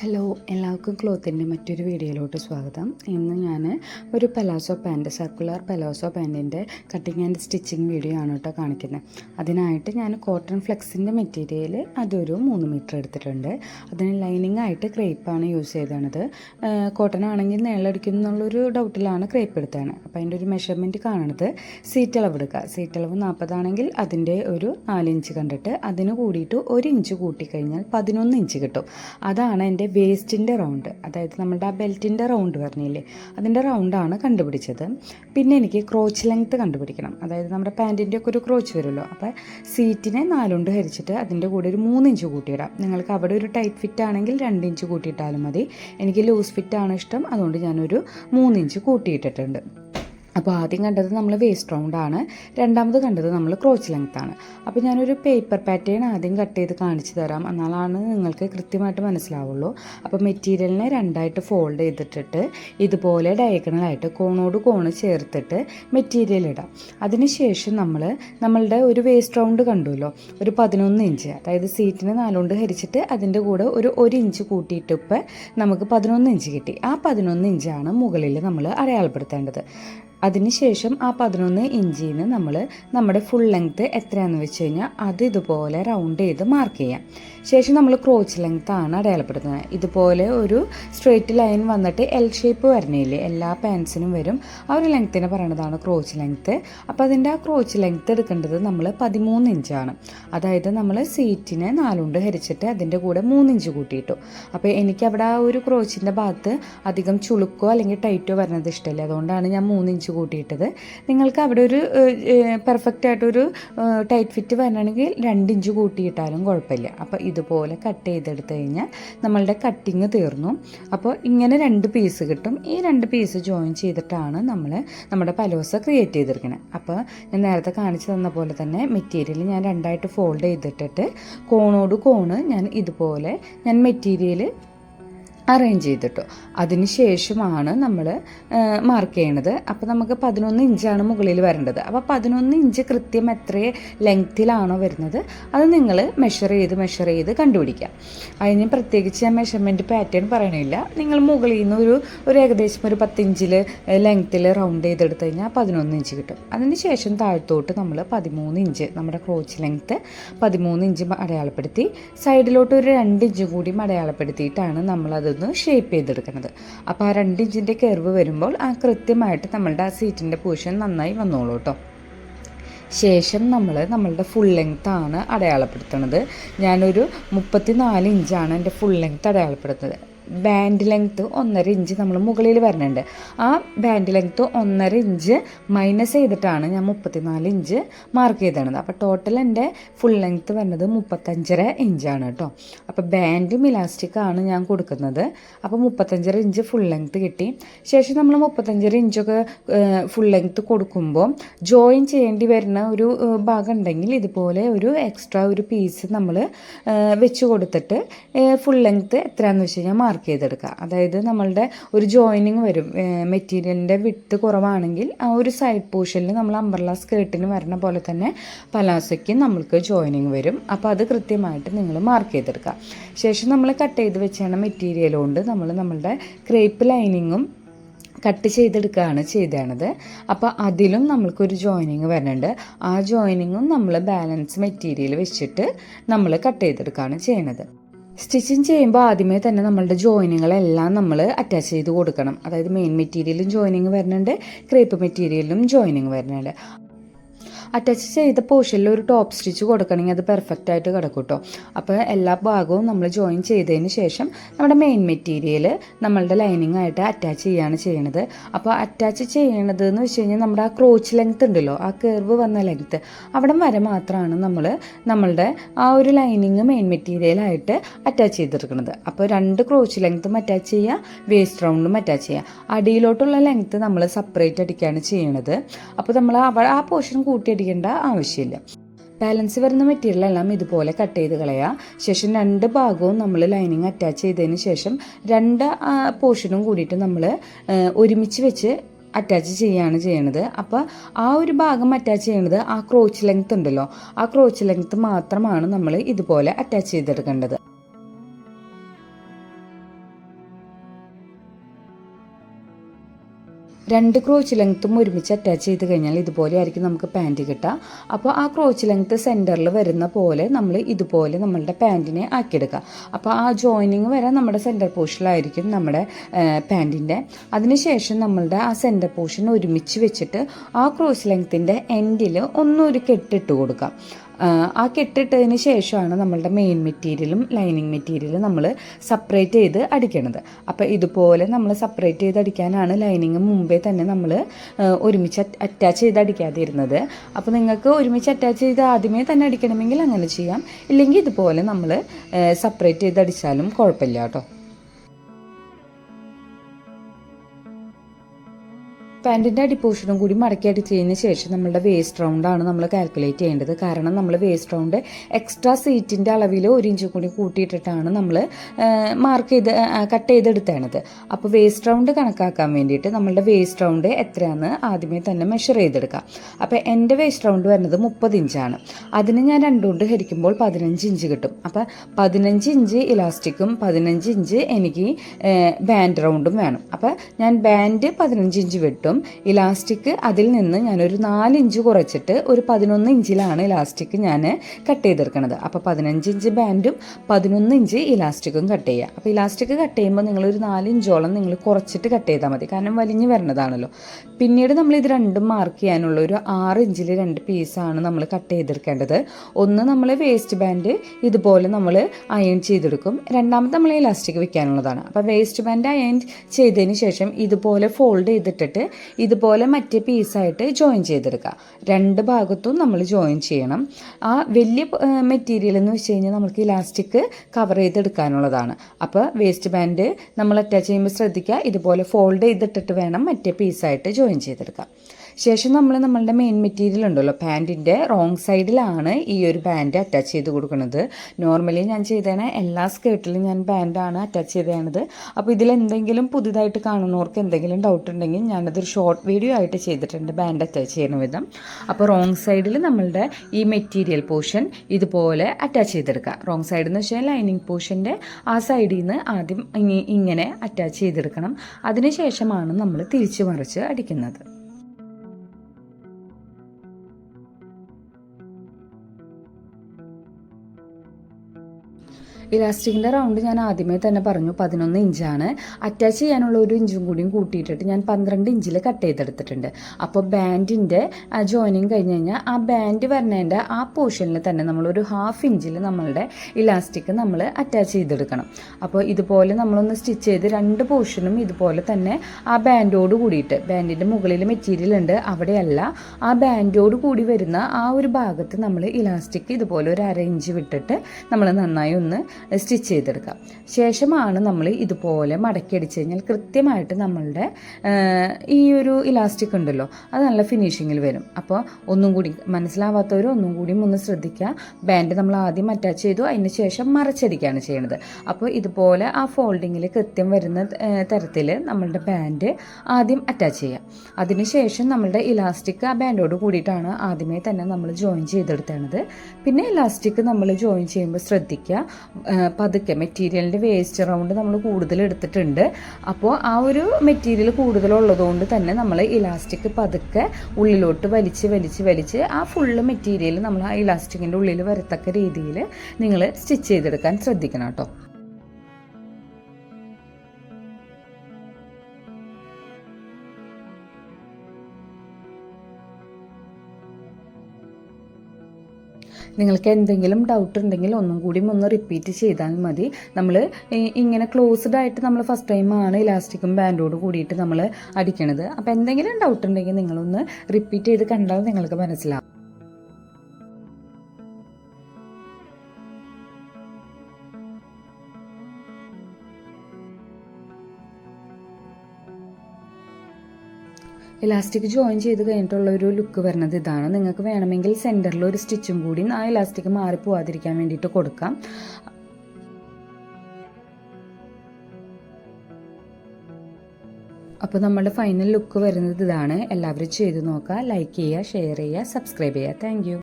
Hello എല്ലാവർക്കും ക്ലോത്തിന്റെ മറ്റൊരു വീഡിയോയിലോട്ട് സ്വാഗതം. ഇന്ന് ഞാൻ ഒരു പലാസോ പാന്റ് സർക്കുലർ പലാസോ പാന്റിന്റെ കട്ടിങ് ആൻഡ് സ്റ്റിച്ചിങ് വീഡിയോ ആണ് കേട്ടോ കാണിക്കുന്നത്. അതിനായിട്ട് ഞാൻ കോട്ടൺ ഫ്ലെക്സിന്റെ മെറ്റീരിയൽ അതൊരു മൂന്ന് മീറ്റർ എടുത്തിട്ടുണ്ട്. അതിന് ലൈനിങ് ആയിട്ട് ക്രേപ്പാണ് യൂസ് ചെയ്തത്. കോട്ടൺ ആണെങ്കിൽ നീളടിക്കും എന്നുള്ളൊരു ഡൗട്ടിലാണ് ക്രേപ്പ് എടുത്തതാണ് അപ്പോൾ അതിന്റെ ഒരു മെഷർമെന്റ് കാണുന്നത് സീറ്റ് അളവ് എടുക്കുക. സീറ്റ് അളവ് നാൽപ്പതാണെങ്കിൽ അതിന്റെ ഒരു നാലിഞ്ച് കണ്ടിട്ട് അതിന് കൂടിയിട്ട് ഒരു ഇഞ്ച് കൂട്ടിക്കഴിഞ്ഞാൽ പതിനൊന്ന് ഇഞ്ച് കിട്ടും. അതാണ് എന്റെ വേസ്റ്റിന്റെ റൗണ്ട് അതായത് നമ്മുടെ ആ ബെൽറ്റിന്റെ റൗണ്ട് പറഞ്ഞില്ലേ അതിന്റെ റൗണ്ടാണ് കണ്ടുപിടിച്ചത്. പിന്നെ എനിക്ക് ക്രോച്ച് ലെങ്ത്ത് കണ്ടുപിടിക്കണം. അതായത് നമ്മുടെ പാന്റിന്റെ ഒക്കെ ഒരു ക്രോച്ച് വരുമല്ലോ. അപ്പോൾ സീറ്റിനെ നാലുകൊണ്ട് ഹരിച്ചിട്ട് അതിന്റെ കൂടെ ഒരു മൂന്ന് ഇഞ്ച് കൂട്ടിയിടാം. നിങ്ങൾക്ക് അവിടെ ഒരു ടൈറ്റ് ഫിറ്റ് ആണെങ്കിൽ രണ്ട് ഇഞ്ച് കൂട്ടിയിട്ടാലും മതി. എനിക്ക് ലൂസ് ഫിറ്റ് ആണ് ഇഷ്ടം. അതുകൊണ്ട് ഞാനൊരു മൂന്ന് ഇഞ്ച് കൂട്ടിയിട്ടിട്ടുണ്ട്. അപ്പോൾ ആദ്യം കണ്ടത് നമ്മൾ വേസ്റ്റ് റൗണ്ട് ആണ്. രണ്ടാമത് കണ്ടത് നമ്മൾ ക്രോച്ച് ലെങ്ത് ആണ്. അപ്പോൾ ഞാനൊരു പേപ്പർ പാറ്റേൺ ആദ്യം കട്ട് ചെയ്ത് കാണിച്ചു തരാം. എന്നാലാണ് നിങ്ങൾക്ക് കൃത്യമായിട്ട് മനസ്സിലാവുള്ളൂ. അപ്പോൾ മെറ്റീരിയലിനെ രണ്ടായിട്ട് ഫോൾഡ് ചെയ്തിട്ടിട്ട് ഇതുപോലെ ഡയഗണലായിട്ട് കോണോട് കോണ് ചേർത്തിട്ട് മെറ്റീരിയൽ ഇടാം. അതിനുശേഷം നമ്മൾ നമ്മളുടെ ഒരു വേസ്റ്റ് റൗണ്ട് കണ്ടുല്ലോ? ഒരു പതിനൊന്ന് ഇഞ്ച്. അതായത് സീറ്റിന് നാലുകൊണ്ട് ഹരിച്ചിട്ട് അതിന്റെ കൂടെ ഒരു ഒരു ഇഞ്ച് കൂട്ടിയിട്ട് ഇപ്പം നമുക്ക് പതിനൊന്ന് ഇഞ്ച് കിട്ടി. ആ പതിനൊന്ന് ഇഞ്ചാണ് മുകളിൽ നമ്മൾ അടയാളപ്പെടുത്തേണ്ടത്. അതിനുശേഷം ആ പതിനൊന്ന് ഇഞ്ചിൽ നിന്ന് നമ്മൾ നമ്മുടെ ഫുൾ ലെങ്ത്ത് എത്രയാണെന്ന് വെച്ച് കഴിഞ്ഞാൽ അത് ഇതുപോലെ റൗണ്ട് ചെയ്ത് മാർക്ക് ചെയ്യാം. ശേഷം നമ്മൾ ക്രോച്ച് ലെങ്ത് ആണ് അടയാളപ്പെടുത്തുന്നത്. ഇതുപോലെ ഒരു സ്ട്രെയിറ്റ് ലൈൻ വന്നിട്ട് എൽ ഷേപ്പ് വരണേലേ എല്ലാ പാൻസിനും വരും. ആ ഒരു ലെങ്ത്തിനെ പറയണതാണ് ക്രോച്ച് ലെങ്ത്ത് അപ്പോൾ അതിന്റെ ആ ക്രോച്ച് ലെങ്ത്ത് എടുക്കേണ്ടത് നമ്മൾ പതിമൂന്ന് ഇഞ്ചാണ്. അതായത് നമ്മൾ സീറ്റിനെ നാലുകൊണ്ട് ഹരിച്ചിട്ട് അതിന്റെ കൂടെ മൂന്നിഞ്ച് കൂട്ടിയിട്ടു. അപ്പോൾ എനിക്ക് അവിടെ ആ ഒരു ക്രോച്ചിന്റെ ഭാഗത്ത് അധികം ചുളുക്കോ അല്ലെങ്കിൽ ടൈറ്റോ വരുന്നത് ഇഷ്ടമല്ലേ അതുകൊണ്ടാണ് ഞാൻ മൂന്ന് ഇഞ്ച് കൂട്ടിയിട്ടത്. നിങ്ങൾക്ക് അവിടെ ഒരു പെർഫെക്റ്റ് ആയിട്ടൊരു ടൈറ്റ് ഫിറ്റ് വരണമെങ്കിൽ രണ്ടിഞ്ച് കൂട്ടിയിട്ടാലും കുഴപ്പമില്ല. അപ്പോൾ ഇതുപോലെ കട്ട് ചെയ്തെടുത്ത് കഴിഞ്ഞാൽ നമ്മളുടെ കട്ടിങ് തീർന്നു. അപ്പോൾ ഇങ്ങനെ രണ്ട് പീസ് കിട്ടും. ഈ രണ്ട് പീസ് ജോയിൻ ചെയ്തിട്ടാണ് നമ്മൾ നമ്മുടെ പലോസ ക്രിയേറ്റ് ചെയ്തിരിക്കുന്നത് അപ്പോൾ ഞാൻ നേരത്തെ കാണിച്ചു തന്ന പോലെ തന്നെ മെറ്റീരിയൽ ഞാൻ രണ്ടായിട്ട് ഫോൾഡ് ചെയ്തിട്ടിട്ട് കോണോട് കോണ് ഞാൻ ഇതുപോലെ ഞാൻ മെറ്റീരിയൽ അറേഞ്ച് ചെയ്തിട്ടു. അതിന് ശേഷമാണ് നമ്മൾ മാർക്ക് ചെയ്യണത്. അപ്പോൾ നമുക്ക് പതിനൊന്ന് ഇഞ്ചാണ് മുകളിൽ വരേണ്ടത്. അപ്പോൾ പതിനൊന്ന് ഇഞ്ച് കൃത്യം എത്ര ലെങ്ത്തിലാണോ വരുന്നത് അത് നിങ്ങൾ മെഷർ ചെയ്ത് മെഷർ ചെയ്ത് കണ്ടുപിടിക്കാം. അതിന് പ്രത്യേകിച്ച് ഞാൻ മെഷർമെന്റ് പാറ്റേൺ പറയണില്ല. നിങ്ങൾ മുകളിൽ നിന്ന് ഒരു ഒരു ഏകദേശം ഒരു പത്തിഞ്ചിൽ ലെങ്ത്തിൽ റൗണ്ട് ചെയ്തെടുത്ത് കഴിഞ്ഞാൽ പതിനൊന്ന് ഇഞ്ച് കിട്ടും. അതിന് ശേഷം താഴത്തോട്ട് നമ്മൾ പതിമൂന്ന് ഇഞ്ച് നമ്മുടെ ക്രോച്ച് ലെങ്ത്ത് പതിമൂന്ന് ഇഞ്ച് അടയാളപ്പെടുത്തി. സൈഡിലോട്ട് ഒരു രണ്ട് ഇഞ്ച് കൂടി അടയാളപ്പെടുത്തിയിട്ടാണ് നമ്മളത് ഒന്ന് ഷേപ്പ് ചെയ്തെടുക്കുന്നത്. അപ്പോൾ ആ രണ്ട് ഇഞ്ചിന്റെ കെർവ് വരുമ്പോൾ ആ കൃത്യമായിട്ട് നമ്മളുടെ ആ സീറ്റിന്റെ പൊസിഷൻ നന്നായി വന്നോളൂ കേട്ടോ ശേഷം നമ്മൾ നമ്മളുടെ ഫുൾ ലെങ്ത് ആണ് അടയാളപ്പെടുത്തുന്നത്. ഞാനൊരു മുപ്പത്തി നാല് ഇഞ്ചാണ് എന്റെ ഫുൾ ലെങ്ത് അടയാളപ്പെടുത്തുന്നത്. ബാൻഡ് ലെങ്ത്ത് ഒന്നര ഇഞ്ച് നമ്മൾ മുകളിൽ വരുന്നുണ്ട് ആ ബാൻഡ് ലെങ്ത്ത് ഒന്നര ഇഞ്ച് മൈനസ് ചെയ്തിട്ടാണ് ഞാൻ മുപ്പത്തിനാല് ഇഞ്ച് മാർക്ക് ചെയ്തത് അപ്പോൾ ടോട്ടൽ എന്റെ ഫുൾ ലെങ്ത്ത് വരുന്നത് മുപ്പത്തഞ്ചര ഇഞ്ചാണ് കേട്ടോ അപ്പോൾ ബാൻഡും ഇലാസ്റ്റിക്കാണ് ഞാൻ കൊടുക്കുന്നത്. അപ്പോൾ മുപ്പത്തഞ്ചര ഇഞ്ച് ഫുൾ ലെങ്ത്ത് കിട്ടി. ശേഷം നമ്മൾ മുപ്പത്തഞ്ചര ഇഞ്ചൊക്കെ ഫുൾ ലെങ്ത്ത് കൊടുക്കുമ്പോൾ ജോയിൻ ചെയ്യേണ്ടി വരുന്ന ഒരു ഭാഗം ഉണ്ടെങ്കിൽ ഇതുപോലെ ഒരു എക്സ്ട്രാ ഒരു പീസ് നമ്മൾ വെച്ച് കൊടുത്തിട്ട് ഫുൾ ലെങ്ത്ത് എത്രയാണെന്ന് വെച്ച് കഴിഞ്ഞാൽ ചെയ്തെടുക്കുക. അതായത് നമ്മളുടെ ഒരു ജോയിനിങ് വരും. മെറ്റീരിയലിന്റെ വിട്ട് കുറവാണെങ്കിൽ ആ ഒരു സൈഡ് പോർഷനിൽ നമ്മൾ അമ്പർല സ്കേർട്ടിന് വരണ പോലെ തന്നെ പലാസയ്ക്ക് നമ്മൾക്ക് ജോയിനിങ് വരും. അപ്പോൾ അത് കൃത്യമായിട്ട് നിങ്ങൾ മാർക്ക് ചെയ്തെടുക്കുക. ശേഷം നമ്മൾ കട്ട് ചെയ്ത് വെച്ചാണ് മെറ്റീരിയൽ കൊണ്ട് നമ്മൾ നമ്മളുടെ ക്രേപ്പ് ലൈനിങ്ങും കട്ട് ചെയ്തെടുക്കുകയാണ് ചെയ്തേണത് അപ്പോൾ അതിലും നമ്മൾക്കൊരു ജോയിനിങ് വരുന്നുണ്ട്. ആ ജോയിനിങ്ങും നമ്മൾ ബാലൻസ് മെറ്റീരിയൽ വെച്ചിട്ട് നമ്മൾ കട്ട് ചെയ്തെടുക്കുകയാണ് ചെയ്യണത്. സ്റ്റിച്ചിങ് ചെയ്യുമ്പോൾ ആദ്യമേ തന്നെ നമ്മളുടെ ജോയിനിങ്ങളെല്ലാം നമ്മൾ അറ്റാച്ച് ചെയ്ത് കൊടുക്കണം. അതായത് മെയിൻ മെറ്റീരിയലും ജോയിനിങ് വരുന്നുണ്ട് ക്രേപ്പ് മെറ്റീരിയലും ജോയിനിങ് വരുന്നുണ്ട്. അറ്റാച്ച് ചെയ്ത പോർഷനിൽ ഒരു ടോപ്പ് സ്റ്റിച്ച് കൊടുക്കണമെങ്കിൽ അത് പെർഫെക്റ്റ് ആയിട്ട് കിടക്കും കേട്ടോ അപ്പോൾ എല്ലാ ഭാഗവും നമ്മൾ ജോയിൻ ചെയ്തതിന് ശേഷം നമ്മുടെ മെയിൻ മെറ്റീരിയൽ നമ്മളുടെ ലൈനിങ് ആയിട്ട് അറ്റാച്ച് ചെയ്യുകയാണ് ചെയ്യണത്. അപ്പോൾ അറ്റാച്ച് ചെയ്യണത് എന്ന് വെച്ച് കഴിഞ്ഞാൽ നമ്മുടെ ആ ക്രോച്ച് ലെങ്ത് ഉണ്ടല്ലോ ആ കർവ് വന്ന ലെങ്ത് അവിടം വരെ മാത്രമാണ് നമ്മൾ നമ്മളുടെ ആ ഒരു ലൈനിങ് മെയിൻ മെറ്റീരിയലായിട്ട് അറ്റാച്ച് ചെയ്തെടുക്കുന്നത് അപ്പോൾ രണ്ട് ക്രോച്ച് ലെങ്ത്തും അറ്റാച്ച് ചെയ്യുക വേസ്റ്റ് റൗണ്ടും അറ്റാച്ച് ചെയ്യുക അടിയിലോട്ടുള്ള ലെങ്ത്ത് നമ്മൾ സെപ്പറേറ്റ് അടിക്കുകയാണ് ചെയ്യണത്. അപ്പോൾ നമ്മൾ ആ പോർഷൻ കൂട്ടി അടിക്കേണ്ട ആവശ്യമില്ല. ബാലൻസ് വരുന്ന മെറ്റീരിയൽ എല്ലാം ഇതുപോലെ കട്ട് ചെയ്ത് കളയുക ശേഷം രണ്ട് ഭാഗവും നമ്മൾ ലൈനിങ് അറ്റാച്ച് ചെയ്തതിന് ശേഷം രണ്ട് പോർഷനും കൂടിയിട്ട് നമ്മൾ ഒരുമിച്ച് വെച്ച് അറ്റാച്ച് ചെയ്യുകയാണ് ചെയ്യണത്. അപ്പോൾ ആ ഒരു ഭാഗം അറ്റാച്ച് ചെയ്യണത് ആ ക്രോച്ച് ലെങ്ത് ഉണ്ടല്ലോ. ആ ക്രോച്ച് ലെങ്ത് മാത്രമാണ് നമ്മൾ ഇതുപോലെ അറ്റാച്ച് ചെയ്തെടുക്കേണ്ടത്. രണ്ട് ക്രോച്ച് ലെങ്ത്തും ഒരുമിച്ച് അറ്റാച്ച് ചെയ്ത് കഴിഞ്ഞാൽ ഇതുപോലെ ആയിരിക്കും നമുക്ക് പാന്റ് കിട്ടുക. അപ്പോൾ ആ ക്രോച്ച് ലെങ്ത്ത് സെന്ററിൽ വരുന്ന പോലെ നമ്മൾ ഇതുപോലെ നമ്മളുടെ പാന്റിനെ ആക്കിയെടുക്കുക. അപ്പോൾ ആ ജോയിനിങ് വരെ നമ്മുടെ സെന്റർ പോർഷനിലായിരിക്കും നമ്മുടെ പാന്റിന്റെ അതിനുശേഷം നമ്മളുടെ ആ സെന്റർ പോർഷൻ ഒരുമിച്ച് വെച്ചിട്ട് ആ ക്രോച്ച് ലെങ്ത്തിന്റെ എൻഡിൽ ഒന്നൊരു കെട്ടിട്ട് കൊടുക്കാം ആ കെട്ടിട്ടതിന് ശേഷമാണ് നമ്മളുടെ മെയിൻ മെറ്റീരിയലും ലൈനിങ് മെറ്റീരിയലും നമ്മൾ സെപ്പറേറ്റ് ചെയ്ത് അടിക്കണത്. അപ്പോൾ ഇതുപോലെ നമ്മൾ സെപ്പറേറ്റ് ചെയ്ത് അടിക്കാനാണ് ലൈനിങ് മുമ്പേ തന്നെ നമ്മൾ ഒരുമിച്ച് അറ്റാച്ച് ചെയ്ത് അടിക്കാതിരുന്നത്. അപ്പോൾ നിങ്ങൾക്ക് ഒരുമിച്ച് അറ്റാച്ച് ചെയ്ത് ആദ്യമേ തന്നെ അടിക്കണമെങ്കിൽ അങ്ങനെ ചെയ്യാം. ഇല്ലെങ്കിൽ ഇതുപോലെ നമ്മൾ സെപ്പറേറ്റ് ചെയ്ത് അടിച്ചാലും കുഴപ്പമില്ല കേട്ടോ. പാന്റിന്റെ അടിപ്പോഷനും കൂടി മടക്കി അടിച്ചതിന് ശേഷം നമ്മളുടെ വേസ്റ്റ് റൗണ്ടാണ് നമ്മൾ കാൽക്കുലേറ്റ് ചെയ്യേണ്ടത്. കാരണം നമ്മൾ വേസ്റ്റ് റൗണ്ട് എക്സ്ട്രാ സീറ്റിന്റെ അളവിൽ ഒരു ഇഞ്ച് കൂടി കൂട്ടിയിട്ടിട്ടാണ് നമ്മൾ മാർക്ക് ചെയ്ത് കട്ട് ചെയ്തെടുത്തേണത്. അപ്പോൾ വേസ്റ്റ് റൗണ്ട് കണക്കാക്കാൻ വേണ്ടിയിട്ട് നമ്മളുടെ വേസ്റ്റ് റൗണ്ട് എത്രയാണെന്ന് ആദ്യമേ തന്നെ മെഷർ ചെയ്തെടുക്കാം. അപ്പോൾ എന്റെ വേസ്റ്റ് റൗണ്ട് വരുന്നത് മുപ്പത് ഇഞ്ചാണ് അതിന് ഞാൻ രണ്ടുകൊണ്ട് ഹരിക്കുമ്പോൾ പതിനഞ്ച് ഇഞ്ച് കിട്ടും. അപ്പോൾ പതിനഞ്ച് ഇഞ്ച് ഇലാസ്റ്റിക്കും പതിനഞ്ച് ഇഞ്ച് എനിക്ക് ബാൻഡ് റൗണ്ടും വേണം. അപ്പോൾ ഞാൻ ബാൻഡ് പതിനഞ്ച് ഇഞ്ച് വെട്ടും. അപ്പം ഇലാസ്റ്റിക് അതിൽ നിന്ന് ഞാനൊരു നാല് ഇഞ്ച് കുറച്ചിട്ട് ഒരു പതിനൊന്ന് ഇഞ്ചിലാണ് ഇലാസ്റ്റിക് ഞാൻ കട്ട് ചെയ്തെടുക്കുന്നത് അപ്പോൾ പതിനഞ്ച് ഇഞ്ച് ബാൻഡും പതിനൊന്ന് ഇഞ്ച് ഇലാസ്റ്റിക്കും കട്ട് ചെയ്യുക. അപ്പോൾ ഇലാസ്റ്റിക് കട്ട് ചെയ്യുമ്പോൾ നിങ്ങളൊരു നാല് ഇഞ്ചോളം നിങ്ങൾ കുറച്ചിട്ട് കട്ട് ചെയ്താൽ മതി. കാരണം വലിഞ്ഞ് വരണതാണല്ലോ. പിന്നീട് നമ്മൾ ഇത് രണ്ടും മാർക്ക് ചെയ്യാനുള്ള ഒരു ആറ് ഇഞ്ചിൽ രണ്ട് പീസാണ് നമ്മൾ കട്ട് ചെയ്തെടുക്കേണ്ടത്. ഒന്ന് നമ്മൾ വേസ്റ്റ് ബാൻഡ് ഇതുപോലെ നമ്മൾ അയൺ ചെയ്തെടുക്കും. രണ്ടാമത് നമ്മൾ ഇലാസ്റ്റിക് വെക്കാനുള്ളതാണ്. അപ്പോൾ വേസ്റ്റ് ബാൻഡ് അയൺ ചെയ്തതിന് ശേഷം ഇതുപോലെ ഫോൾഡ് ചെയ്തിട്ടിട്ട് ഇതുപോലെ മറ്റേ പീസായിട്ട് ജോയിൻ ചെയ്തെടുക്കുക. രണ്ട് ഭാഗത്തും നമ്മൾ ജോയിൻ ചെയ്യണം. ആ വലിയ മെറ്റീരിയൽ എന്ന് വെച്ച് കഴിഞ്ഞാൽ നമുക്ക് ഇലാസ്റ്റിക് കവർ ചെയ്തെടുക്കാനുള്ളതാണ്. അപ്പോൾ വേസ്റ്റ് ബാൻഡ് നമ്മൾ അറ്റാച്ച് ചെയ്യുമ്പോൾ ശ്രദ്ധിക്കുക. ഇതുപോലെ ഫോൾഡ് ചെയ്തിട്ടിട്ട് വേണം മറ്റേ പീസായിട്ട് ജോയിൻ ചെയ്തെടുക്കാം ശേഷം നമ്മൾ നമ്മളുടെ മെയിൻ മെറ്റീരിയൽ ഉണ്ടല്ലോ പാന്റിന്റെ റോങ് സൈഡിലാണ് ഈ ഒരു പാന്റ് അറ്റാച്ച് ചെയ്ത് കൊടുക്കുന്നത് നോർമലി ഞാൻ ചെയ്തതാണ് എല്ലാ സ്കേർട്ടിലും ഞാൻ പാന്റാണ് അറ്റാച്ച് ചെയ്തതാണത് അപ്പോൾ ഇതിൽ എന്തെങ്കിലും പുതുതായിട്ട് കാണുന്നവർക്ക് എന്തെങ്കിലും ഡൗട്ട് ഉണ്ടെങ്കിൽ ഞാനതൊരു ഷോർട്ട് വീഡിയോ ആയിട്ട് ചെയ്തിട്ടുണ്ട് ബാൻഡ് അറ്റാച്ച് ചെയ്യുന്ന വിധം. അപ്പോൾ റോങ് സൈഡിൽ നമ്മളുടെ ഈ മെറ്റീരിയൽ പോർഷൻ ഇതുപോലെ അറ്റാച്ച് ചെയ്തെടുക്കുക റോങ് സൈഡ് എന്ന് വെച്ചാൽ ലൈനിങ് പോർഷന്റെ ആ സൈഡിൽ നിന്ന് ആദ്യം ഇങ്ങനെ അറ്റാച്ച് ചെയ്തെടുക്കണം. അതിനുശേഷമാണ് നമ്മൾ തിരിച്ചു മറിച്ച് അടിക്കുന്നത്. ഇലാസ്റ്റിക്കിന്റെ റൗണ്ട് ഞാൻ ആദ്യമേ തന്നെ പറഞ്ഞു പതിനൊന്ന് ഇഞ്ചാണ്. അറ്റാച്ച് ചെയ്യാനുള്ള ഒരു ഇഞ്ചും കൂടിയും കൂട്ടിയിട്ടിട്ട് ഞാൻ പന്ത്രണ്ട് ഇഞ്ചിൽ കട്ട് ചെയ്തെടുത്തിട്ടുണ്ട്. അപ്പോൾ ബാൻഡിന്റെ ജോയിനിങ് കഴിഞ്ഞ് കഴിഞ്ഞാൽ ആ ബാൻഡ് വരണേന്റെ ആ പോർഷനിൽ തന്നെ നമ്മളൊരു ഹാഫ് ഇഞ്ചിൽ നമ്മളുടെ ഇലാസ്റ്റിക് നമ്മൾ അറ്റാച്ച് ചെയ്തെടുക്കണം. അപ്പോൾ ഇതുപോലെ നമ്മളൊന്ന് സ്റ്റിച്ച് ചെയ്ത് രണ്ട് പോർഷനും ഇതുപോലെ തന്നെ ആ ബാൻഡോട് കൂടിയിട്ട് ബാൻഡിന്റെ മുകളിൽ മെറ്റീരിയൽ ഉണ്ട് അവിടെയല്ല ആ ബാൻഡോട് കൂടി വരുന്ന ആ ഒരു ഭാഗത്ത് നമ്മൾ ഇലാസ്റ്റിക് ഇതുപോലെ ഒരു അര ഇഞ്ച് വിട്ടിട്ട് നമ്മൾ നന്നായി ഒന്ന് സ്റ്റിച്ച് ചെയ്തെടുക്കാം ശേഷമാണ് നമ്മൾ ഇതുപോലെ മടക്കി അടിച്ചു കഴിഞ്ഞാൽ കൃത്യമായിട്ട് നമ്മളുടെ ഈ ഒരു ഇലാസ്റ്റിക് ഉണ്ടല്ലോ അത് നല്ല ഫിനിഷിങ്ങിൽ വരും. അപ്പോൾ ഒന്നും കൂടി മനസ്സിലാവാത്തവർ ഒന്നും കൂടി ഒന്ന് ശ്രദ്ധിക്കുക. ബാൻഡ് നമ്മൾ ആദ്യം അറ്റാച്ച് ചെയ്തു അതിന് ശേഷം മറച്ചടിക്കുകയാണ് ചെയ്യുന്നത് അപ്പോൾ ഇതുപോലെ ആ ഫോൾഡിങ്ങിൽ കൃത്യം വരുന്ന തരത്തിൽ നമ്മളുടെ ബാൻഡ് ആദ്യം അറ്റാച്ച് ചെയ്യാം അതിനുശേഷം നമ്മളുടെ ഇലാസ്റ്റിക് ആ ബാൻഡോട് കൂടിയിട്ടാണ് ആദ്യമേ തന്നെ നമ്മൾ ജോയിൻ ചെയ്തെടുത്തേണത്. പിന്നെ ഇലാസ്റ്റിക് നമ്മൾ ജോയിൻ ചെയ്യുമ്പോൾ ശ്രദ്ധിക്കുക. പതുക്കെ മെറ്റീരിയലിന്റെ വേസ്റ്റ് റൗണ്ട് നമ്മൾ കൂടുതൽ എടുത്തിട്ടുണ്ട്. അപ്പോൾ ആ ഒരു മെറ്റീരിയൽ കൂടുതലുള്ളതുകൊണ്ട് തന്നെ നമ്മൾ ഇലാസ്റ്റിക് പതുക്കെ ഉള്ളിലോട്ട് വലിച്ച് വലിച്ച് വലിച്ച് ആ ഫുള്ള് മെറ്റീരിയൽ നമ്മൾ ആ ഇലാസ്റ്റിക്കിന്റെ ഉള്ളിൽ വരത്തക്ക രീതിയിൽ നിങ്ങൾ സ്റ്റിച്ച് ചെയ്തെടുക്കാൻ ശ്രദ്ധിക്കണം കേട്ടോ. നിങ്ങൾക്ക് എന്തെങ്കിലും ഡൗട്ട് ഉണ്ടെങ്കിൽ ഒന്നും കൂടി ഒന്ന് റിപ്പീറ്റ് ചെയ്താൽ മതി. നമ്മൾ ഇങ്ങനെ ക്ലോസ്ഡ് ആയിട്ട് നമ്മൾ ഫസ്റ്റ് ടൈമാണ് ഇലാസ്റ്റിക്കും ബാൻഡോട് കൂടിയിട്ട് നമ്മൾ അടിക്കണത്. അപ്പോൾ എന്തെങ്കിലും ഡൗട്ട് ഉണ്ടെങ്കിൽ നിങ്ങളൊന്ന് റിപ്പീറ്റ് ചെയ്ത് കണ്ടാൽ നിങ്ങൾക്ക് മനസ്സിലാവും. ഇലാസ്റ്റിക് ജോയിൻ ചെയ്ത് കഴിഞ്ഞിട്ടുള്ള ഒരു ലുക്ക് വരുന്നത് ഇതാണ്. നിങ്ങൾക്ക് വേണമെങ്കിൽ സെന്ററിൽ ഒരു സ്റ്റിച്ചും കൂടി ആ ഇലാസ്റ്റിക് മാറി പോവാതിരിക്കാൻ വേണ്ടിയിട്ട് കൊടുക്കാം. അപ്പോൾ നമ്മുടെ ഫൈനൽ ലുക്ക് വരുന്നത് ഇതാണ്. എല്ലാവരും ചെയ്ത് നോക്കുക ലൈക്ക് ചെയ്യുക ഷെയർ ചെയ്യുക സബ്സ്ക്രൈബ് ചെയ്യുക. താങ്ക്